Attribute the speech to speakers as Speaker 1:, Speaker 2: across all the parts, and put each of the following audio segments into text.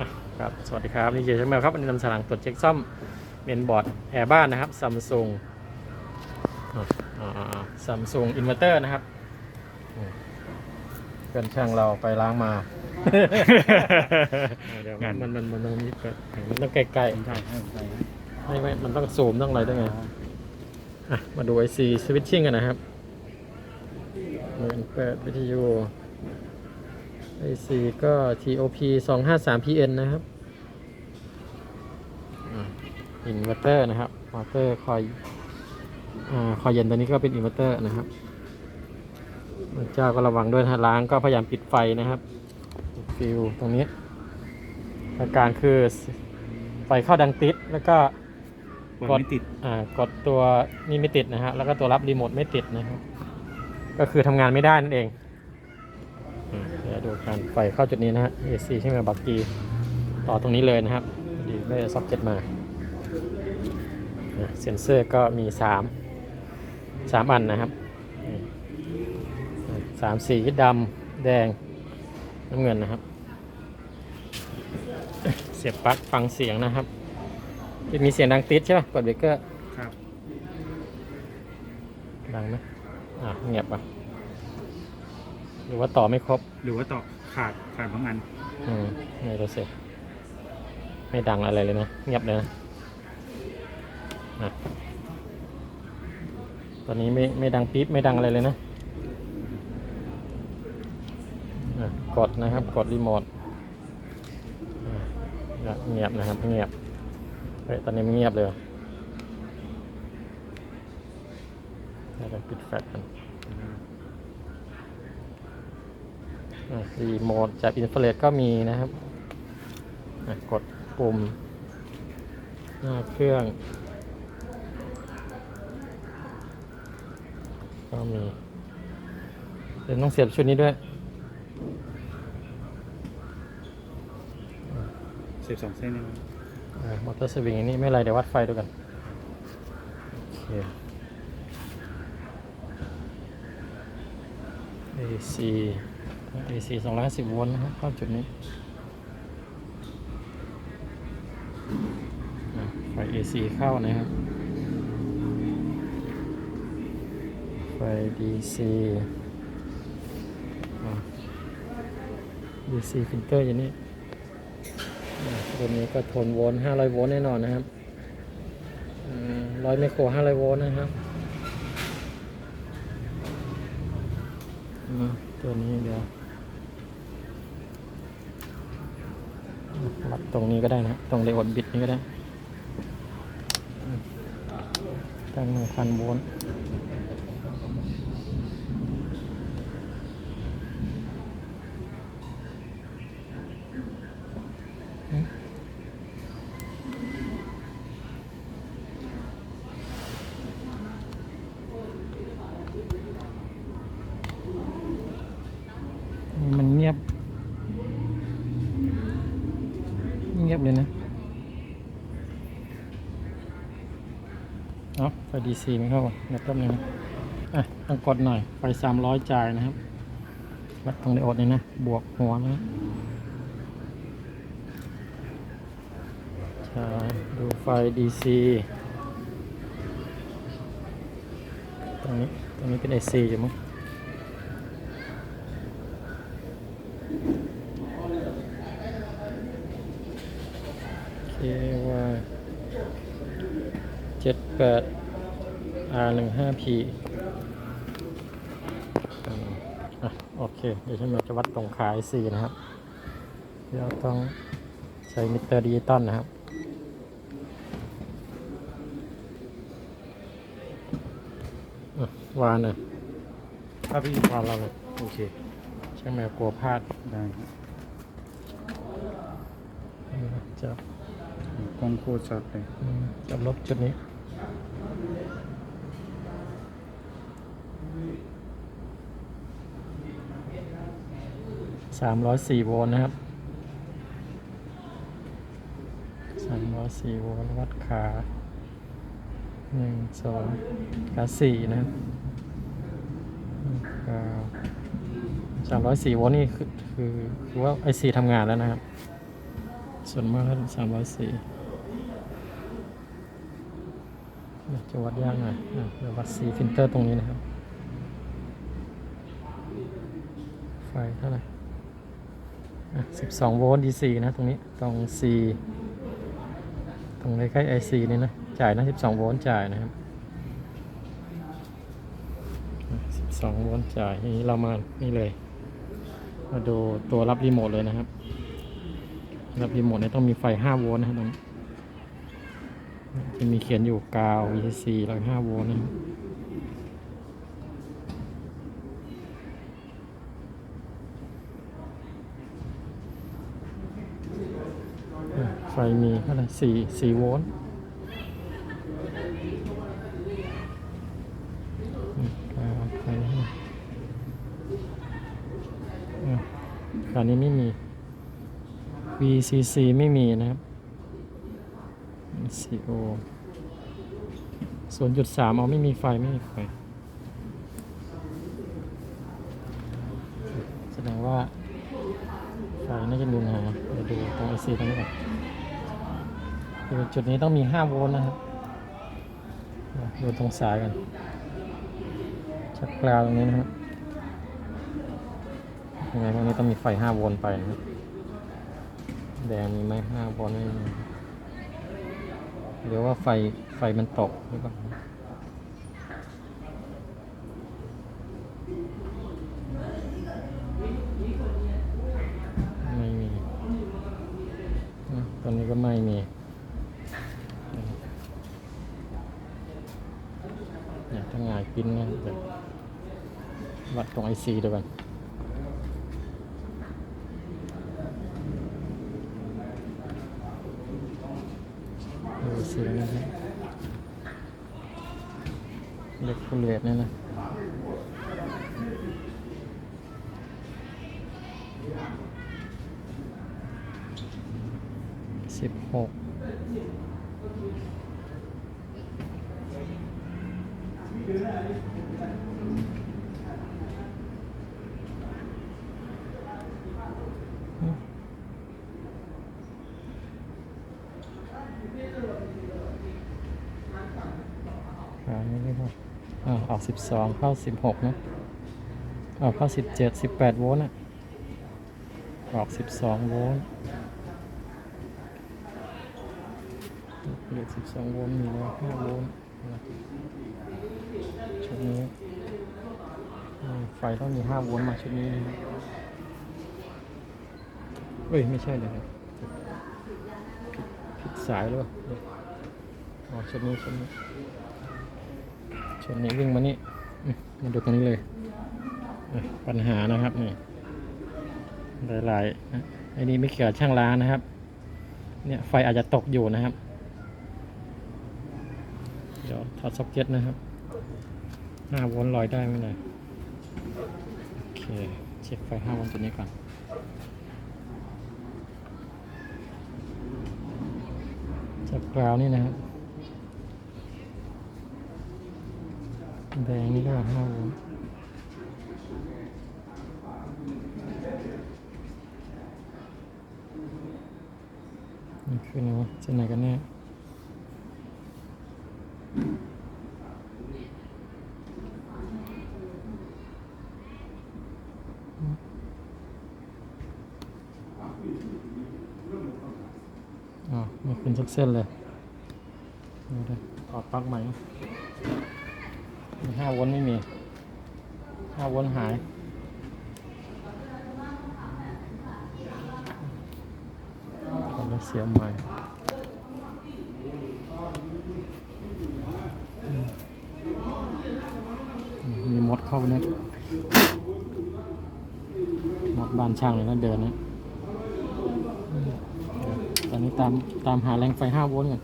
Speaker 1: อะครับ สวัสดีครับ นี่เจช่างแมวครับวันนี้นำสลังตรวจเช็คซ่อมเมนบอร์ดแอร์บ้านนะครับซัมซุงซัมซุงอินเวอร์เตอร์นะครับอืมเพื่อนช่างเราไปล้างมา เดี๋ยวมันมันมันมันต้องมีมันต้องใกล้
Speaker 2: ใช่ใช่ใช่
Speaker 1: ๆไม่ไม่มันต้องซูมต้องอะไรด้วยไงอะมาดู IC switching กันนะครับเปิดเปิดวิทยุ IC ก็ TOP 253 PN นะครับอินเวอร์เตอร์นะครับมอเตอร์คอยอ่าคอยเย็นตัวนี้ก็เป็นอินเวอร์เตอร์นะครับเจ้าก็ระวังด้วยนะล้างก็พยายามปิดไฟนะครับปิดฟิวตรงนี้ อาการคือไฟเข้าดังติดแล้วก็
Speaker 2: กดไม่ติด
Speaker 1: อ่ากดตัวนี่ไม่ติดนะฮะแล้วก็ตัวรับรีโมทไม่ติดนะครับก็คือทำงานไม่ได้นั่นเองอืม เดี๋ยวดูการไฟเข้าจุดนี้นะฮะ AC ใช่ไหมบักกีต่อตรงนี้เลยนะครับพอดีได้ซ็อกเก็ตมาอะเซ็นเซอร์ก็มี 3 3 อันนะครับนี่อะสามสีดำแดงน้ำเงินนะครับ เสียบปลั๊กฟังเสียงนะครับ มีเสียงดังติดใช่ป่ะกดเบรกเกอร์
Speaker 2: ครับ
Speaker 1: ดังไหมอะเงียบป่ะ หรือว่าต่อไม่ครบ
Speaker 2: หรือว่าต่อขาดขาดบางอัน
Speaker 1: อืมไม่รู้สึกไม่ดังอะไรเลยนะเงียบเลยนะอะตอนนี้ไม่ไม่ดังปี๊บไม่ดังอะไรเลยนะอะกดนะครับกดรีโมทอะเงียบนะครับเงียบเฮ้ยตอนนี้มันเงียบเลยว่ะเดี๋ยวปิดแฟลชกันอะ รีโมทจากอินฟราเรดก็มีนะครับอะกดปุ่ม หน้าเครื่อง ก็มีเดี๋ยวต้องเสียบชุดนี้ด้วย
Speaker 2: สิบสองเส้นนี่
Speaker 1: มอเตอร์สวิงอันนี้ไม่เป็นไรเดี๋ยววัดไฟดูกัน โอเค AC AC 250โวลต์นะครับเข้าจุดนี้ไฟ AC เข้านะครับ ไฟ DC DC ฟิลเตอร์อย่างนี้ตัวนี้ก็ทนโวลต์500 โวลต์แน่นอนนะครับร้อยไมโคร500 โวลต์นะครับตัวนี้เดี๋ยววัด ตรงนี้ก็ได้นะ ตรงเลอดบิดนี้ก็ได้ตั้งหนึ่งพันโวลต์มันเงียบ เงียบเลยนะ เอาไฟ ดีซีไม่เข้าเดี๋ยวแป๊บนึงอะต้องกดหน่อยไฟสามร้อยจ่ายนะครับวัดตรงไดโอดนี่นะ บวกหัวนะใช่ดูไฟดีซีตรงนี้ตรงนี้เป็นไอซีอยู่มั้งเคว่าเจ็ดแปด R หนึ่งห้า P อะโอเค เดี๋ยวฉันจะวัดตรงขา IC นะครับ เดี๋ยวต้องใช้มิเตอร์ดิจิตอลนะครับอะวานเลย
Speaker 2: ครับพี่
Speaker 1: วานเราเลย
Speaker 2: โอเค
Speaker 1: ช่างแมวกลัวพลาด
Speaker 2: ได้ครับ
Speaker 1: จับ
Speaker 2: กล้องโคตรชัดเลย
Speaker 1: อืมจับลบจุดนี้ สามร้อยสี่โวลต์นะครับสามร้อยสี่โวลต์วัดขาหนึ่งสองขาสี่นะครับสามร้อยสี่โวลต์นี่คือคือคือว่าไอซีทำงานแล้วนะครับ ส่วนมากสามร้อยสี่จะวัดยากหน่อยอะเดี๋ยววัดสีฟิลเตอร์ตรงนี้นะครับ ไฟเท่าไหร่ 12 โวลต์ DC นะ ตรงนี้ตรง C ตรงใกล้ๆ IC นี่นะ จ่ายนะ 12 โวลต์จ่ายนะครับ 12 โวลต์จ่ายนี้เรามานี่เลย มาดูตัวรับรีโมทเลยนะครับ รับรีโมทเนี่ยต้องมีไฟ 5 โวลต์นะตรงนี้จะมีเขียนอยู่กาว VCC แล้ว5โวลต์นะครับ ไฟมีเท่าไหร่สี่สี่โวลต์อ่าไฟอะตอนนี้ไม่มี VCC ไม่มีนะครับ CO ศูนย์จุดสามเอาไม่มีไฟ ไม่มีไฟ จุดนี้ต้องมี 5 โวลต์นะครับดูตรงสายกันชักกราวตรงนี้นะครับยังไงตรงนี้ต้องมีไฟ 5 โวลต์ไปนะครับแดงมีไหม5โวลต์ไม่มีหรือว่าไฟไฟมันตกหรือเปล่าไม่มี ตอนนี้ก็ไม่มีเนี่ยถ้า หงายปิ้นนะเดี๋ยวัดตรงไอซีดูกันดูสีนะครับเล็กคูเลตเนี่ยนะสิบหกอ่าไม่ได้ป่ะอ่าออก สิบสองเข้าสิบหกนะออกเข้าสิบเจ็ดสิบแปดโวลต์อะออกสิบสองโวลต์เหลือด12โวลต์มีแล้ว5โวลต์ชุดนี้ไฟต้องมี5โวลต์มาชุดนี้เอ้ย ไม่ใช่เลยครับผิดผิดสายหรือเปล่าอ๋อชุดนี้ชุดนี้ ชุดนี้วิ่งมานี่มาดูตรงนี้เลย ปัญหานะครับนี่หลายๆนะไอ้นี่ไม่เกี่ยวช่างล้างนะครับ เนี่ยไฟอาจจะตกอยู่นะครับ เดี๋ยวถอดซ็อกเก็ตนะครับ5โวลต์ลอยได้ไหมเนี่ยโอเคเช็คไฟ5โวลต์ตัวนี้ก่อนจากกราวนี่นะครับ แดงนี่ก็5โวลต์นี่คือไงวะเส้นไหนกันแน่อ๋อไม่ขึ้นสักเส้นเลยดูดิถอดปลั๊กใหม่ โวลต์ไม่มีห้าโวลต์หายขอเสียใหม่มีมดเข้าเนี่ยมดบานช่างเลยนะเดินนะตอนนี้ตามตามหาแรงไฟ5โวลต์ก่อน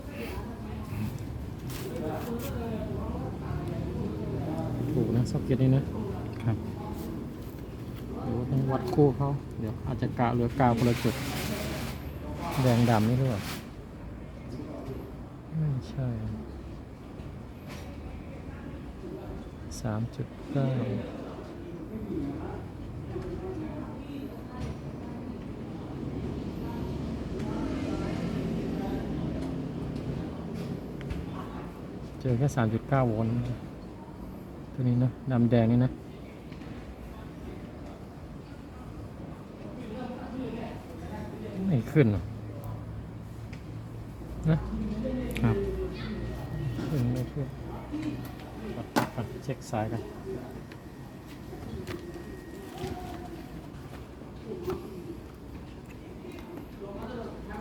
Speaker 1: สเก็ตนี่นะครับเดี๋ยวต้องวัดคู่เขาเดี๋ยวอาจจะกาเหลือกาวคนละจุดแดงดำนี่หรือเปล่าไม่ใช่สามจุดเก้าเจอแค่สามจุดเก้าโวลต์ ตัวนี้นะดำแดงนี่นะไม่ขึ้นหรอนะครับขึ้นไม่ขึ้นปัดปัดเช็คสายกัน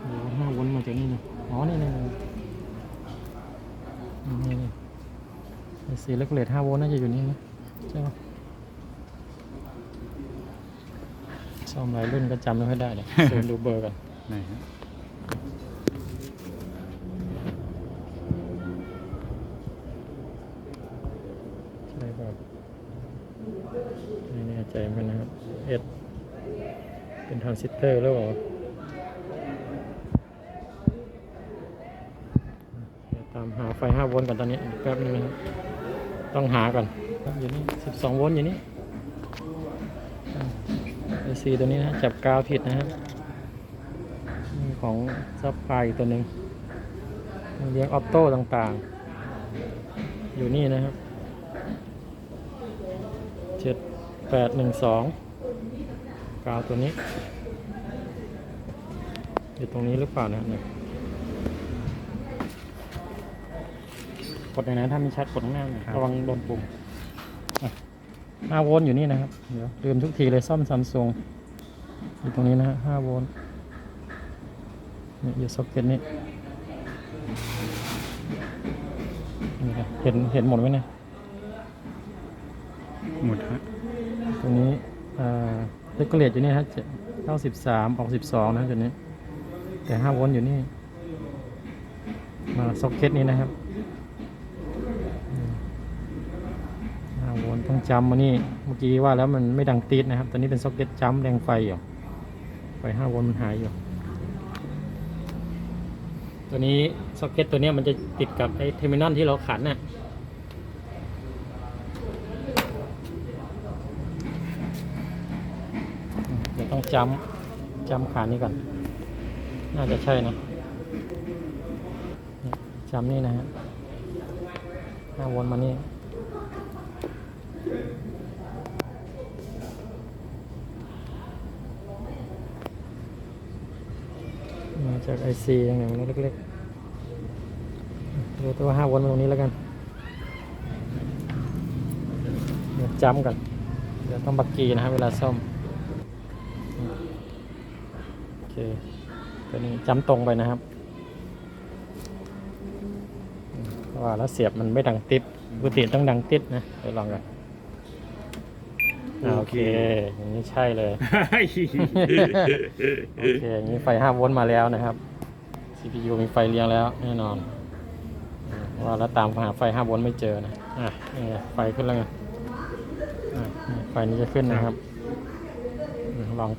Speaker 1: โอ้ห้าวนมาจากนี่นะอ๋อ นี่นี่นี่นี่นี่ไอ สีเล็กเลทห้าโวลต์น่าจะอยู่นี่นะใช่ไหมซ่อมหลายรุ่นก็จำไม่ค่อยได้เลยเดินดูเบอร์กัน
Speaker 2: ไหนฮะ
Speaker 1: ใช่ครับไม่แน่ใจเหมือนกันนะครับเอสเป็นทรานซิสเตอร์หรือเปล่าเดี๋ยวตามหาไฟ5โวลต์ก่อนตอนนี้อีกแป๊บนึงนะครับ ต้องหาก่อนอยู่นี่12โวลต์อยู่นี่ไอซีตัวนี้นะจับกาวผิดนะครับนี่ของซับไฟอีกตัวหนึ่งเลี้ยงออโต้ต่างๆ อยู่นี่นะครับเจ็ดแปดหนึ่งสองกาวตัวนี้ อยู่ตรงนี้หรือเปล่านะเนี่ย กดในนั้นถ้ามีชัดกดข้างหน้าหน่อยระวังโดนปุ่มห้าโวลต์อยู่นี่นะครับ เดี๋ยวลืมทุกทีเลยซ่อมซัมซุงอยู่ตรงนี้นะฮะห้าโวลต์นี่อยู่ซ็อกเก็ตนี้นี่ครับเห็นเห็นหมดไหมเนี่ย
Speaker 2: หมดฮะ
Speaker 1: ตรงนี้เลกเกเลตอยู่นี่ฮะเก้าสิบสามออกสิบสองนะจุดนี้ แต่ห้าโวลต์อยู่นี่ มาซ็อกเก็ตนี้นะครับห้าโวล ต้องจำมานี่เมื่อกี้ว่าแล้วมันไม่ดังตีดนะครับ ตอนนี้เป็นซ็อกเก็ตจัมป์แดงไฟอยู่ ไฟห้าโวลต์มันหายอยู่ ตัวนี้ซ็อกเก็ตตัวนี้มันจะติดกับไอ้เทอร์มินอลที่เราขันน่ะเดี๋ยวต้องจำจำขานี้ก่อน น่าจะใช่นะจำนี่นะฮะห้าวนมานี่ จากไอซีอย่างหนึ่งเล็กๆดูตัวห้าวนมาตรงนี้แล้วกันเดี๋ยวจำกันเดี๋ยวต้องบักกีนะครับเวลาซ่อมโอเคตัวนี้จำตรงไปนะครับว่าแล้วเสียบมันไม่ดังติดปกติต้องดังติดนะเดี๋ยวลองกัน อ่าโอเคอย่างนี้ใช่เลย โอเคอย่างนี้ไฟ5โวลต์มาแล้วนะครับ CPU มีไฟเลี้ยงแล้วแน่นอนอืมว่าแล้วตามหาไฟ5โวลต์ไม่เจอนะอะนี่ไงไฟขึ้นแล้วไงอะนี่ไฟนี้จะขึ้นนะครับอืมลอง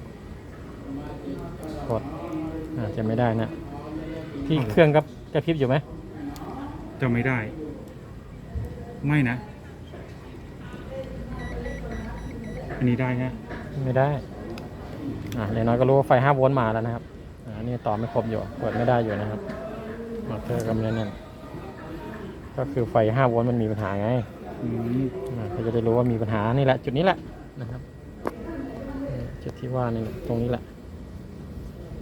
Speaker 1: กดอาจจะไม่ได้นะที่เครื่องกับกระพริบอยู่ไหม
Speaker 2: จะไม่ได้ ไม่นะ อั นนี้ได้ฮะ
Speaker 1: ไม่ได้ อ่าอย่างน้อยก็รู้ว่าไฟ5โวลต์มาแล้วนะครับ อ่า นี่ต่อไม่ครบอยู่เปิดไม่ได้อยู่นะครับมอเตอร์ก็ไม่ได้แน่นก็คือไฟ5โวลต์มันมีปัญหาไง
Speaker 2: อืม
Speaker 1: อ่าก็จะได้รู้ว่ามีปัญหานี่แหละ จุดนี้แหละนะครับนี่จุดที่ว่านี่แหละตรงนี้แหละ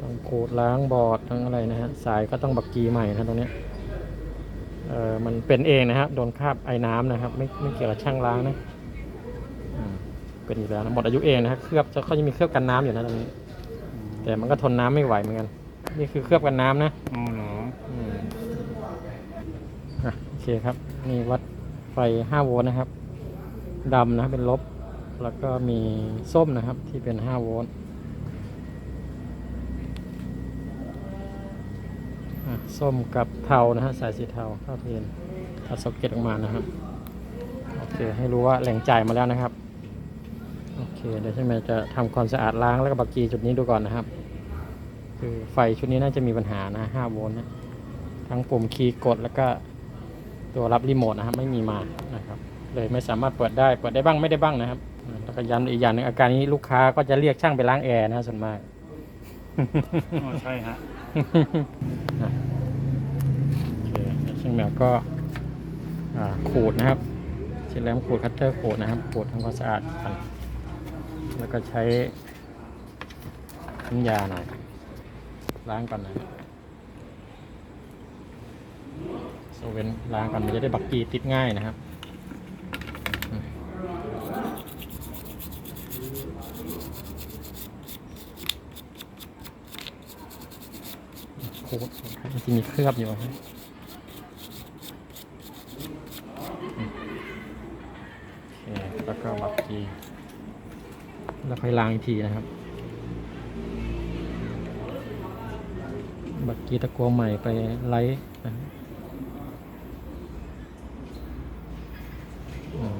Speaker 1: ต้องขูดล้างบอร์ดทั้งอะไรนะฮะ สายก็ต้องบักกีใหม่นะตรงเนี้ยเออมันเป็นเองนะครับ โดนคราบไอ้น้ำนะครับ ไม่ไม่เกี่ยวกับช่างล้างนะอืม เป็นอยู่แล้วนะหมดอายุเองนะครับเคลือบเขาจะมีเคลือบกันน้ำอยู่นะตรงนี้ แต่มันก็ทนน้ำไม่ไหวเหมือนกัน นี่คือเคลือบกันน้ำนะ
Speaker 2: อ๋อเหรอ
Speaker 1: อืมอะโอเคครับนี่วัดไฟ5โวลต์นะครับดำนะเป็นลบ แล้วก็มีส้มนะครับที่เป็น5โวลต์อะส้มกับเทานะฮะสายสีเทาเข้าเทียนตัดซ็อกเก็ตออกมานะครับ โอเค ให้รู้ว่าแหล่งจ่ายมาแล้วนะครับ โอเคเดี๋ยวใช่ไหมจะทำความสะอาดล้างแล้วก็บักกีจุดนี้ดูก่อนนะครับ คือไฟชุดนี้น่าจะมีปัญหานะ5โวลต์นะทั้งปุ่มคีย์กดแล้วก็ตัวรับรีโมทนะครับไม่มีมานะครับ เลยไม่สามารถเปิดได้เปิดได้บ้างไม่ได้บ้างนะครับอ่าแล้วก็ย้ำอีกอย่างหนึ่งอาการนี้ลูกค้าก็จะเรียกช่างไปล้างแอร์นะส่วนมาก
Speaker 2: อ๋อใช่ฮะ
Speaker 1: อะโอเคช่างแมวก็อ่าขูดนะครับเสร็จแล้วขูดคัตเตอร์ขูดนะครับขูดทำความสะอาดก่อน แล้วก็ใช้น้ำยาหน่อย ล้างก่อนนะโซเวนล้างก่อนมันจะได้บักกีติดง่ายนะครับอืมขูดมันจะมีเคลือบอยู่นะอเคแล้วก็บักกี แล้วค่อยล้างอีกทีนะครับบักกีตะกัวใหม่ไปไลท์นะครับอืม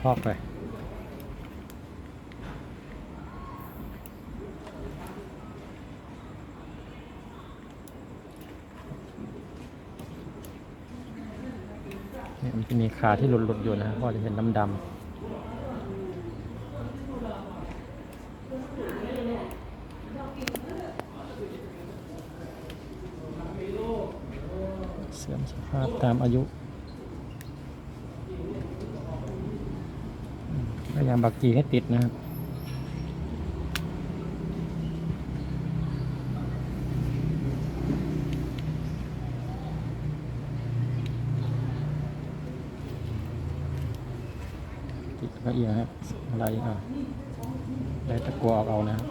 Speaker 1: ครอบๆไปเนี่ยมันจะมีขาที่หลุดๆอยู่นะก็จะเห็นดำๆเสื่อมส ภาพตามอายุอืมพยายามบักกีให้ติดนะครับติดก็เอียงครับอะไรอะอะไรตะกัวออกเอานะครับ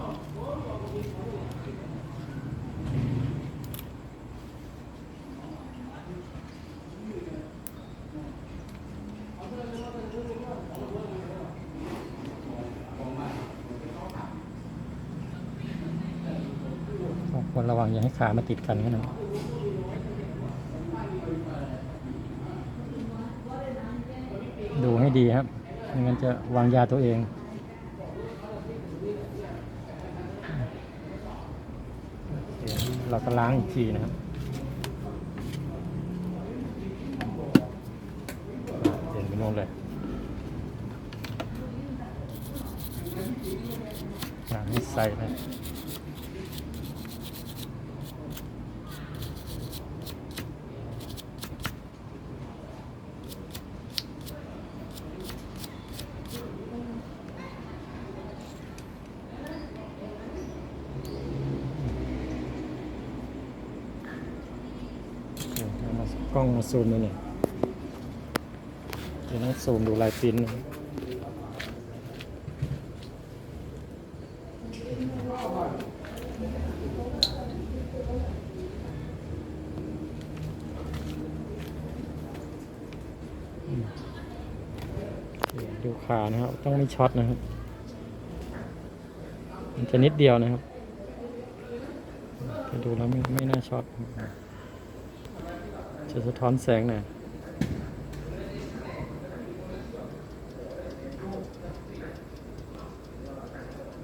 Speaker 1: ก็ควรระวังอย่า ให้ขามาติดกันกันนะดูให้ดีครับไม่งั้นจะวางยาตัวเอง เราก็ล้างอีกทีนะครับเด่นไปโน่นเลยล้างให้ใส่เลยโอเคเอามากล้ องมาซูมดูหน่อยเดี๋ยวต้องซูมดูลายปิ้นดูขานะครับ ต้องไม่ช็อตนะครับ มันจะนิดเดียวนะครับ ดูแล้วไม่ไม่น่าช็อต จะสะท้อนแสงหน่อย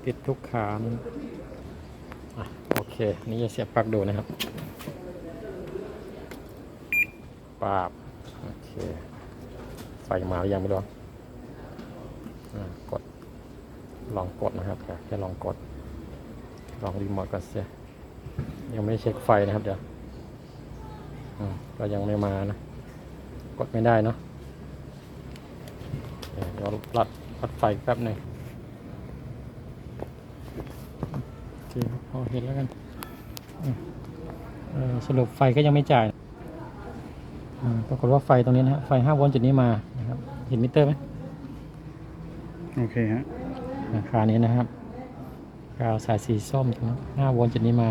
Speaker 1: ติดทุกขานอะโอเค นี่จะเสียบปลั๊กดูนะครับปาบโอเค ไฟมาหรือยังไม่รู้อะกด ลองกดนะครับแค่ลองกด ลองรีโมทก่อนเสียยังไม่เช็คไฟนะครับเดี๋ยว ก็ยังไม่มานะ กดไม่ได้เนาะเดี๋ยวเดี๋ยวรัดรัดไฟแป๊บหนึ่งโอเคครับพอเห็นแล้วกันอืมเอ่อสรุปไฟก็ยังไม่จ่ายอืมปรากฏว่าไฟตรงนี้นะฮะไฟ5โวลต์จุดนี้มานะครับเห็นมิเตอร์ไหม
Speaker 2: โอเคฮะ
Speaker 1: ราคานี้นะครับกาวสายสีส้มตรงนี้5โวลต์จุดนี้มา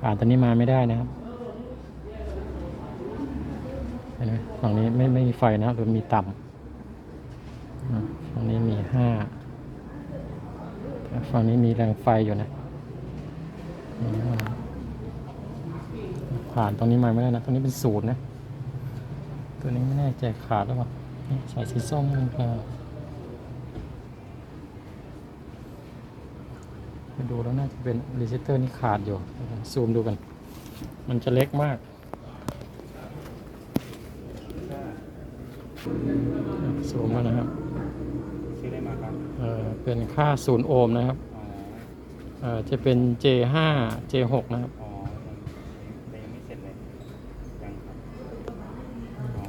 Speaker 1: ผ่านตัวนี้มาไม่ได้นะครับ เห็นไหมฝั่งนี้ไม่ไม่มีไฟนะครับหรือมีต่ำฝั่งนี้มีห้าฝั่งนี้มีแรงไฟอยู่นะผ่านตรงนี้มาไม่ได้นะตรงนี้เป็นศูนย์นะ ตัวนี้ไม่แน่ใจขาดหรือเปล่าสายสีส้มมันก็ไปดูแล้วน่าจะเป็นรีเซตเตอร์นี่ขาดอยู่ ซูมดูกัน มันจะเล็กมาก ซูมแล้วนะครับ
Speaker 2: ซื้อได้มาครับ
Speaker 1: เอ่อเป็นค่าศูนย์โอห์มนะครับ
Speaker 2: อ๋อ
Speaker 1: เอ่อจะเป็น J5 J6 นะครับ
Speaker 2: อ๋อยังยังไม่เสร็จเลยยังครับ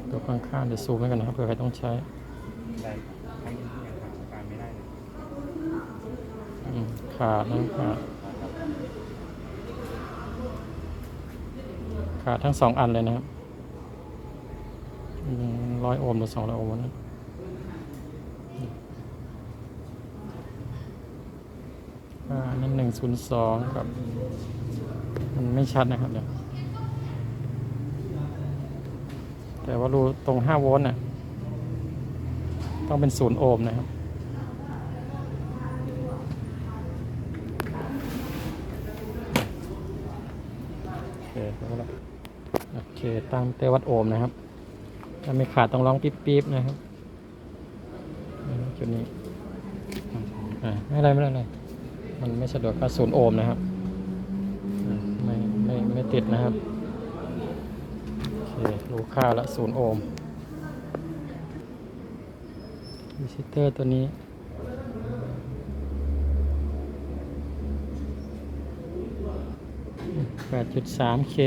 Speaker 1: ตัวข้างๆเดี๋ยวซูมให้กันนะครับเผื่อใครต้องใช้
Speaker 2: ได้ทั้งยังหาการไม่ได้เลย
Speaker 1: อืมขาดนะขาดขาดทั้งสองอันเลยนะครับ ร้อยโอห์มหรือสองร้อยโอห์มนะอันนั้นหนึ่งศูนย์สองกับ มันไม่ชัดนะครับเดี๋ยวแต่ว่ารูตรงห้าโวลต์น่ะต้องเป็นศูนย์โอห์มนะครับโอเคโอเคตั้งเตวัดโอห์มนะครับ ถ้าไม่ขาดต้องร้องปิ๊บๆนะครับอืมจุดนี้อ่าไม่เป็นไรไม่เป็นไรมันไม่สะดวกก็ศูนย์โอห์มนะครับอ่าไม่ไม่ไม่ติดนะครับโอเครู้ค่าละศูนย์โอห์มวิซิเตอร์ตัวนี้ 8.3K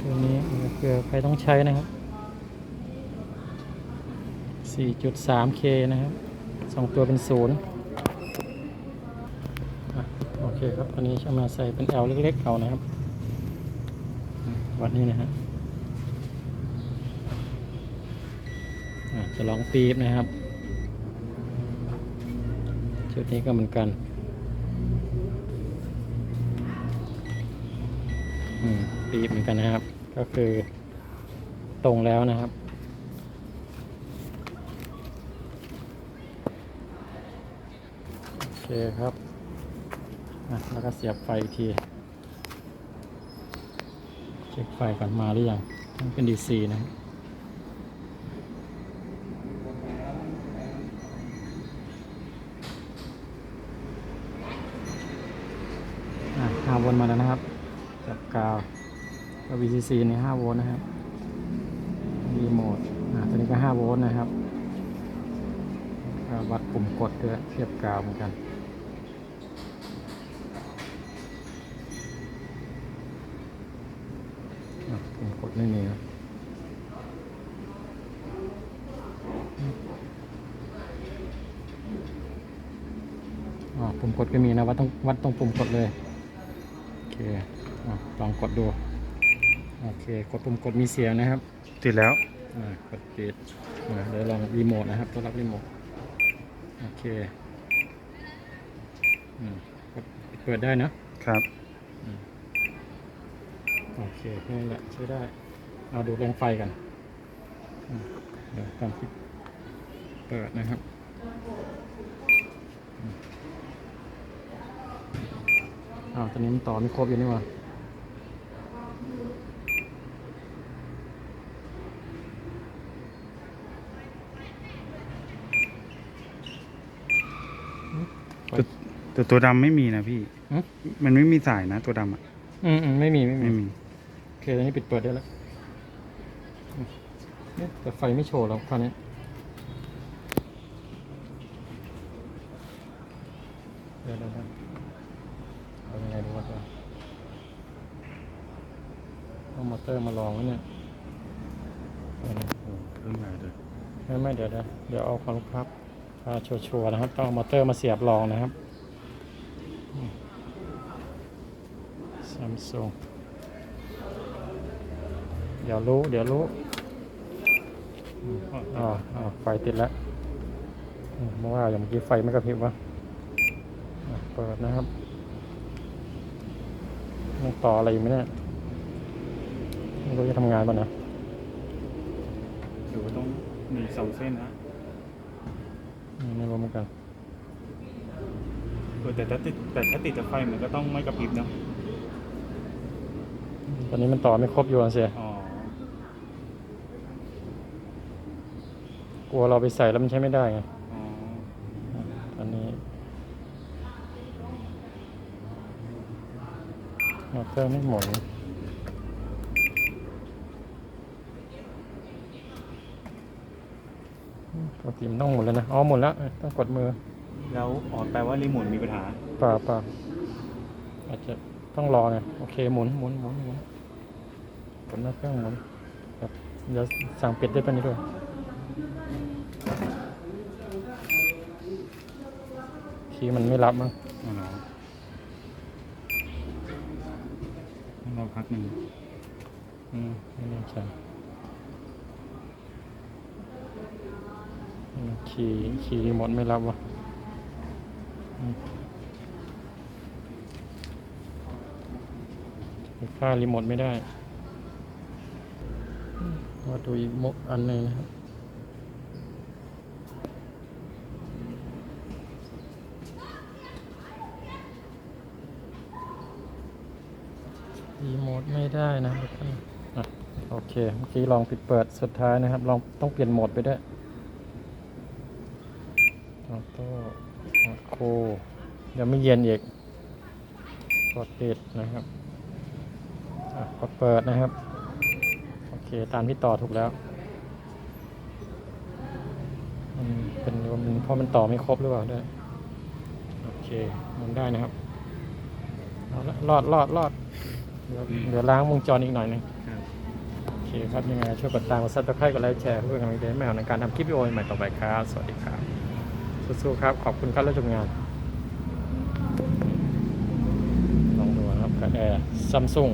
Speaker 1: ตัวนี้ เผื่อใครต้องใช้นะครับ 4.3K นะครับสองตัวเป็นศูนย์โอเคครับตัวนี้จะมาใส่เป็น L เล็กๆเอานะครับ วัดนี้นะฮะจะลองปีบนะครับ ชุดนี้ก็เหมือนกันปีบเหมือนกันนะครับ ก็คือตรงแล้วนะครับ โอเคครับอะแล้วก็เสียบไฟอีกที เช็คไฟก่อนมาหรือยังต้องเป็น DC นะครับอะห้าวนมาแล้วนะครับ จับกาว ก็ VCC นี่5โวลต์นะครับรีโมทอ่าตัวนี้ก็5โวลต์นะครับวัดปุ่มกดด้วยเทียบกาวเหมือนกันปุ่มกดไม่มีนะอ๋อปุ่มกดก็มีนะวัดต้องวัดตรงปุ่มกดเลย โอเคอะลองกดดู เคกดปุ่มกดมีเสียงนะครับ
Speaker 2: ติดแล้ว
Speaker 1: อ่ากดปิดอ่าเดี๋ยวลองรีโมทนะครับตัวรับรีโมทโอเคอืมกดเปิดได้นะครับโอเคนี่แหละใช้ได้เอาดูแรงไฟกันอืมเดี๋ยวตอนที่เปิดนะครับอืมอ้าวตอนนี้มันต่อไม่ครบอยู่นี่หว่า
Speaker 2: ต่ตัวดำไม่มีนะพี่
Speaker 1: หึ
Speaker 2: มันไม่มีสายนะตัวดำอะ
Speaker 1: อืมอืมไม่มีไม่มี
Speaker 2: ไม่มี
Speaker 1: โอเคตอนนี้ปิดเปิดได้แล้วอืมเนี่ยแต่ไฟไม่โชว์แล้วคราวนี้เดี๋ยวเดี๋ยวเดี๋ยวเอายังไงดูวะตัวต้องมอเตอร์มาลองแล้วเนี่ยเออ
Speaker 2: เรื่องใหญ่เลย
Speaker 1: ไม่ไม่เดี๋ยวเดี๋ยวเดี๋ยวเอาความครับพาชัวร์ๆนะครับ ต้องเอามอเตอร์มาเสียบลองนะครับ ซัมซุงเดี๋ยวรู้ เดี๋ยวรู้อ่าอ่าไฟติดแล้วอืมเมื่อว่าอย่างเมื่อกี้ไฟไม่กระพริบวะอะเปิดนะครับต้องต่ออะไรอยู่ไหมเนี่ยไม่รู้จะทำงานป่ะนะ
Speaker 2: หรือว่าต้องมีสองเส้นนะ
Speaker 1: อืมไม่รู้เหมือนกัน
Speaker 2: เออแต่ถ้าติดแต่ถ้าติดจากไฟมันก็ต้องไม่กระพริบเนอะ
Speaker 1: ตอนนี้มันต่อไม่ครบอยู่อะเสีย
Speaker 2: อ๋อก
Speaker 1: ลัวเราไปใส่แล้วมันใช้ไม่ได้ไง
Speaker 2: อ๋อ
Speaker 1: ตอนนี้มอเตอร์ไม่หมุนปกติมันต้องหมุนแล้วนะ อ๋อหมุนแล้วเอ้ยต้องกดมือ
Speaker 2: แล้วอ๋อแปลว่ารีโมทมีปัญหา
Speaker 1: เปล่าเปล่าอาจจะ ต้องรอไงโอเคหมุนหมุนหมุนหมุนกับหน้าเครื่องหมุนครับเดี๋ยวสั่งเป็ดด้วยตัวนี้ด้วยคีย์มันไม่รับมั้ง
Speaker 2: เอาเหรอต้องรอพักหนึ่ง
Speaker 1: อืมไม่แน่ใจอืมคีย์คีย์รีโมทไม่รับวะอืม ค่ารีโมทไม่ได้อืมมาดูอีกโมอันหนึ่งนะครับรีโมทไม่ได้นะครับอะโอเค เมื่อกี้ลองปิดเปิดสุดท้ายนะครับ ลองต้องเปลี่ยนโหมดไปด้วยออโต้โคเดี๋ยวไม่เย็นอีกกดปิดนะครับอะ กดเปิดนะครับ โอเค ตามที่ต่อถูกแล้วมันเป็นมันเพราะมันต่อไม่ครบหรือเปล่าด้วยโอเคมันได้นะครับเอาละรอดรอดรอดเดี๋ยวเดี๋ยวล้างวงจรอีกหน่อยหนึง
Speaker 2: ครับ
Speaker 1: โอเคครับยังไงช่วยกดตามกดซับสไครต์กดไลค์แชร์เพื่อเป็นกำลังใจให้แมวในการทำคลิปวิดีโอใหม่ต่อไปครับ สวัสดีครับ สู้ๆครับ ขอบคุณครับและชมงานลองดูนะครับกับแอร์ซัมซุง